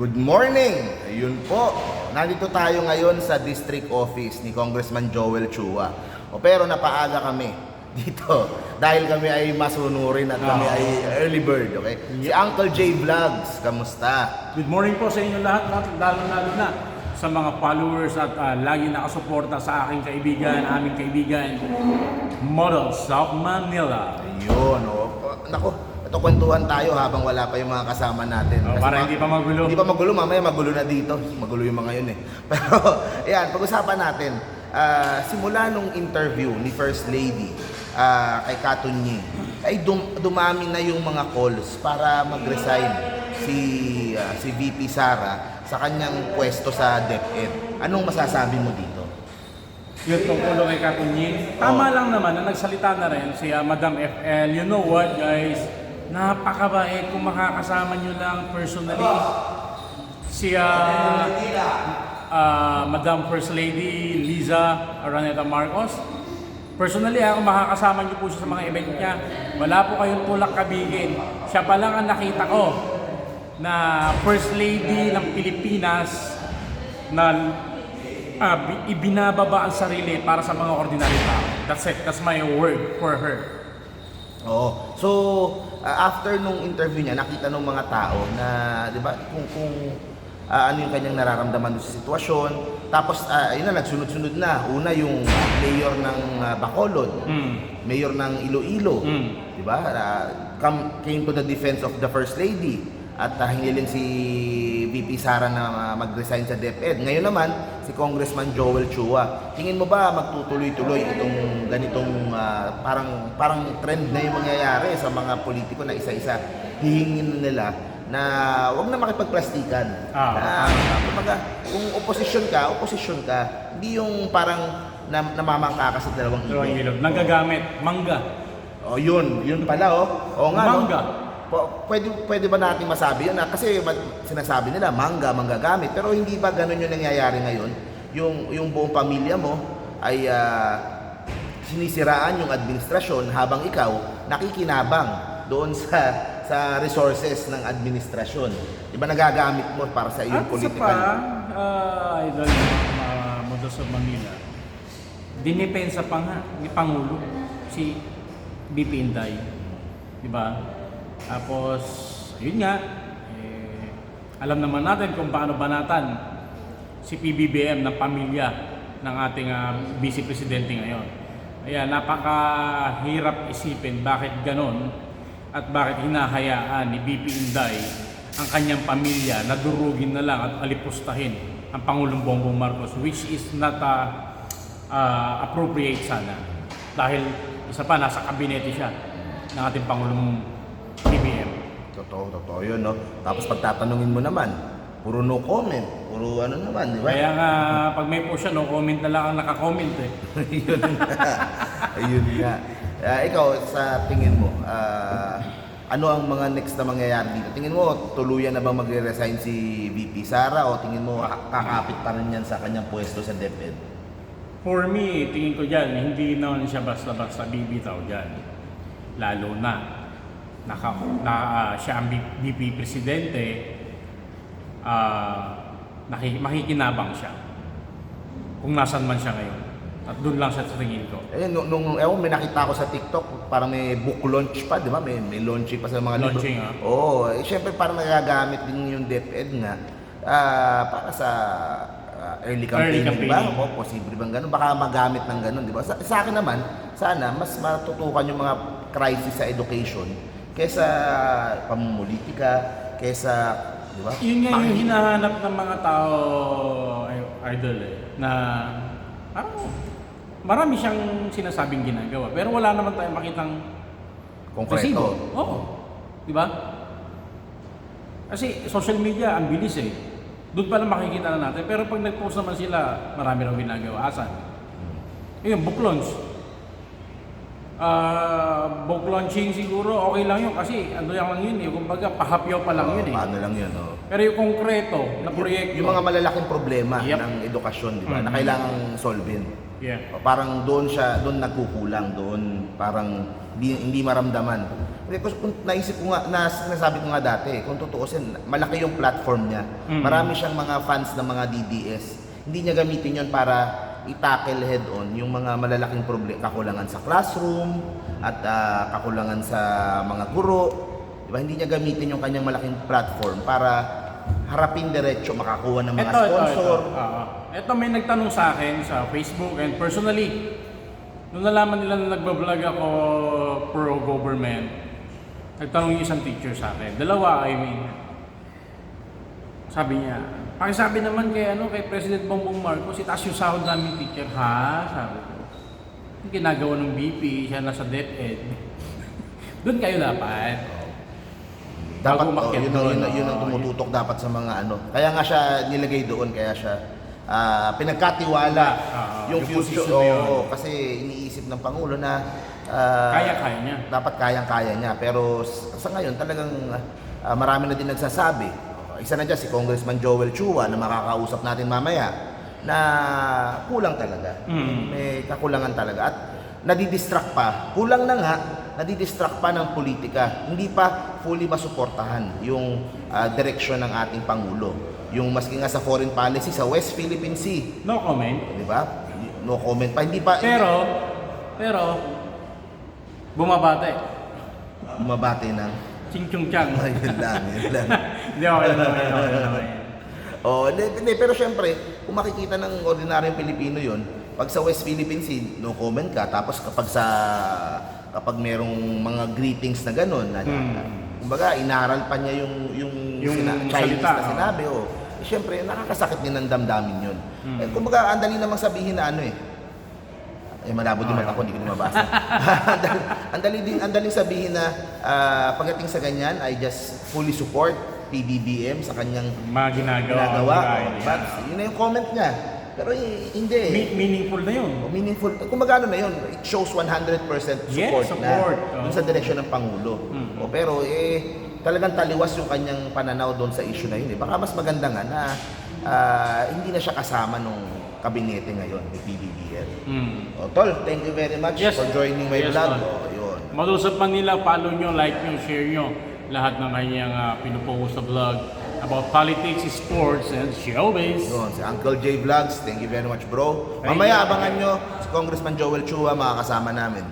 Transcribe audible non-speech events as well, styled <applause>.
Good morning! Ayun po, nandito tayo ngayon sa district office ni Congressman Joel Chua. O pero napaaga kami <laughs> dito dahil kami ay masunurin at kami Ah. ay early bird, okay? Si Uncle J Vlogs, kamusta? Good morning po sa inyo lahat, lahat lalo lalo na sa mga followers at ah, lagi nakasuporta sa aking kaibigan, aming kaibigan, Models of Manila. Ayun, o. Nako, ito kwentuhan tayo habang wala pa yung mga kasama natin. Oh, Kasi para ma- hindi pa magulo. Hindi pa magulo, mamaya magulo na dito. Magulo yung mga yun eh. <laughs> Pero, ayan, pag-usapan natin. Ah, simula nung interview ni First Lady ah, kay Katunyi, ay dum- dumami na yung mga calls para mag-resign si ah, si VP Sara sa kanyang pwesto sa DepEd. Anong masasabi mo dito? Yung tungkol kay Katunyin. Tama lang naman na nagsalita na rin si ah, Madam FL. You know what guys? Napakabait kung makakasama nyo lang personally. Si ah, ah, Madam First Lady Liza Araneta Marcos. Personally, ako makakasama niyo po siya sa mga event niya. Wala po kayong tulak kabigin. Siya pa lang ang nakita ko na First Lady ng Pilipinas na ah, bi- ibinababa ang sarili para sa mga ordinary tao. That's it. That's my word for her. Oo. So, uh, after nung interview niya, nakita ng mga tao na, di ba, kung, kung uh, ano yung kanyang nararamdaman sa sitwasyon. Tapos, uh, yun na, nagsunod-sunod na. Una yung mayor ng uh, Bacolod, Mm. mayor ng Iloilo, Mm. di ba? Uh, come, came to the defense of the First Lady at uh, hingilin si VP Sara na uh, mag-resign sa DepEd. Ngayon naman, si Congressman Joel Chua. Tingin mo ba magtutuloy-tuloy itong ganitong uh, parang parang trend na yung mangyayari sa mga politiko na isa-isa hihingin nila na wag na makipagplastikan. Ah. Na, kumbaga, kung opposition ka, opposition ka. Hindi yung parang na, namamangka ka sa dalawang Dalawang ilog. ilog. Nagagamit. Mangga. Oh, yun, yun pala oh. Oo nga. no? Mangga. Po- Pwede, pwede ba natin masabi yun? ah? Kasi sinasabi nila, mangga, manggagamit. Pero hindi ba ganun yung nangyayari ngayon? Yung, yung buong pamilya mo ay ah, sinisiraan yung administrasyon habang ikaw nakikinabang doon sa sa resources ng administrasyon. Di ba nagagamit mo para sa iyong At isa pa, political? uh, idol uh, Modos of Manila, dinipensa pa nga ni Pangulo si BP Inday. Di ba? Tapos, yun nga, eh, alam naman natin kung paano banatan si PBBM ng pamilya ng ating uh, Vice Presidente ngayon. Kaya napakahirap isipin bakit ganon at bakit hinahayaan ni BP Inday ang kanyang pamilya na durugin na lang at alipustahin ang Pangulong Bongbong Marcos which is not uh, uh, appropriate sana dahil isa pa nasa kabinete siya ng ating Pangulong BBM. Totoo, totoo yun, no? Tapos pagtatanungin mo naman, puro no comment, puro ano naman, di ba? Kaya nga pag may po siya no comment na lang ang naka-comment eh. <laughs> Ayun nga. Ayun nga. Ah, ikaw, sa tingin mo, ah, ano ang mga next na mangyayari dito? Tingin mo, tuluyan na bang magre-resign si VP Sara o tingin mo ah, kakapit pa rin yan sa kanyang pwesto sa DepEd? For me, tingin ko dyan, hindi naman siya basta-basta bibitaw dyan. Lalo na, naka, na, ah, siya ang B- VP Presidente, ah, naki, makikinabang siya. Kung nasan man siya ngayon. At doon lang siya sa tingin ko. Ayun, nung, nung ewan, may nakita ko sa TikTok, parang may book launch pa, di ba? May, may launching pa sa mga libro. Launching, ah. Oo, eh, syempre parang nagagamit din yung DepEd nga ah, para sa ah, early campaigning, Early di ba? O, posible bang ganun? Baka magamit ng ganun, di ba? Sa, sa akin naman, sana mas matutukan yung mga crisis sa education kesa pamumulitika, kesa, di ba? Yun nga yung hinahanap ng mga tao, idol eh, na parang marami siyang sinasabing ginagawa. Pero wala naman tayong makitang Konkreto. Oo. Di ba? Kasi social media, ang bilis eh. Doon pa lang makikita na natin. Pero pag nag-post naman sila, marami raw ginagawa. Asan? Ayun, book launch. Ah, book launching siguro okay lang yun kasi ano lang yun eh. Kumbaga, pahapyaw pa lang yun eh. Paano lang yun, oh. Pero yung konkreto na proyekto, Yung mga malalaking problema Yep. ng edukasyon, di ba? Na Mhm. kailangang solvin. yeah. O, Parang doon siya, doon nagkukulang, doon parang hindi, hindi maramdaman. Because kung naisip ko nga, nas, nasabi ko nga dati, kung tutuusin, malaki yung platform niya. Mm. Marami siyang mga fans ng mga DDS. Hindi niya gamitin yon para i-tackle head-on yung mga malalaking problema, kakulangan sa classroom at ah, kakulangan sa mga guro. Diba? Hindi niya gamitin yung kanyang malaking platform para harapin diretso, makakuha ng mga Ito, ito, ito. sponsor. Oo. ito may nagtanong sa akin sa Facebook and personally, nung nalaman nila na nagbablog ako pro-government, nagtanong yung isang teacher sa akin. Dalawa, I mean. Sabi niya, pakisabi naman kay, ano, kay President Bongbong Marcos, itaas yung sahod namin teacher. Ha? Sabi ko. Yung ginagawa ng BP, siya nasa DepEd. <laughs> Doon kayo dapat. Dapat Bago oh, yun, yun, yun ang tumututok dapat sa mga ano. Kaya nga siya nilagay doon, kaya siya ah, pinagkatiwala Oo, yung, yung future. oo, kasi iniisip ng Pangulo na ah, Kaya-kaya niya. Dapat kayang-kaya niya. Pero sa ngayon talagang ah, marami na din nagsasabi. Isa na dyan si Congressman Joel Chua na makakausap natin mamaya na kulang talaga. Mm. May kakulangan talaga. At nadidistract pa. Kulang na nga, nadidistract pa ng politika. Hindi pa fully masuportahan yung ah, direksyon ng ating Pangulo. Yung maski nga sa foreign policy sa West Philippine Sea, No comment. di ba? No comment pa. Hindi pa Pero, pero, bumabate. bumabati ng Ching chung chang. Ay, yun lang, yun lang. <laughs> Hindi okay naman. Oh, hindi, hindi, pero syempre, kung makikita ng ordinaryong Pilipino yon, pag sa West Philippine Sea, no comment ka. Tapos kapag sa kapag merong mga greetings na gano'n, na, Hmm. kumbaga, inaral pa niya yung, yung, Yung sina- Chinese salita, na oh. sinabi. Oh. Eh, syempre, nakakasakit din ng damdamin yun. Hmm. Eh, kumbaga, ang dali namang sabihin na ano eh, eh malabo din Okay. mata ko, hindi ko na mabasa. <laughs> ang, dali, din, ang daling sabihin na ah, pagdating sa ganyan, I just fully support PBBM sa kanyang Mga ginagawa. ginagawa. mga But yun na yung comment niya. Pero eh, hindi. Mi- meaningful na yun. Oh, meaningful. Kung magano na yun, it shows 100% support, Yes, support. na dun sa direksyon ng Pangulo. Mm. Oh, pero eh, talagang taliwas yung kanyang pananaw doon sa issue na yun. Eh. Baka mas maganda nga na ah, hindi na siya kasama nung kabinete ngayon ni PBBM. Mm. Oh, Tol, thank you very much Yes. for joining my Yes, vlog. Tol. Oh, yun. Malusap Manila, follow nyo, like nyo, share nyo lahat ng kanyang uh, pinupost sa vlog about politics, sports, and showbiz. Yun, si Uncle J Vlogs, thank you very much bro. Thank Mamaya you. abangan nyo si Congressman Joel Chua, makakasama namin.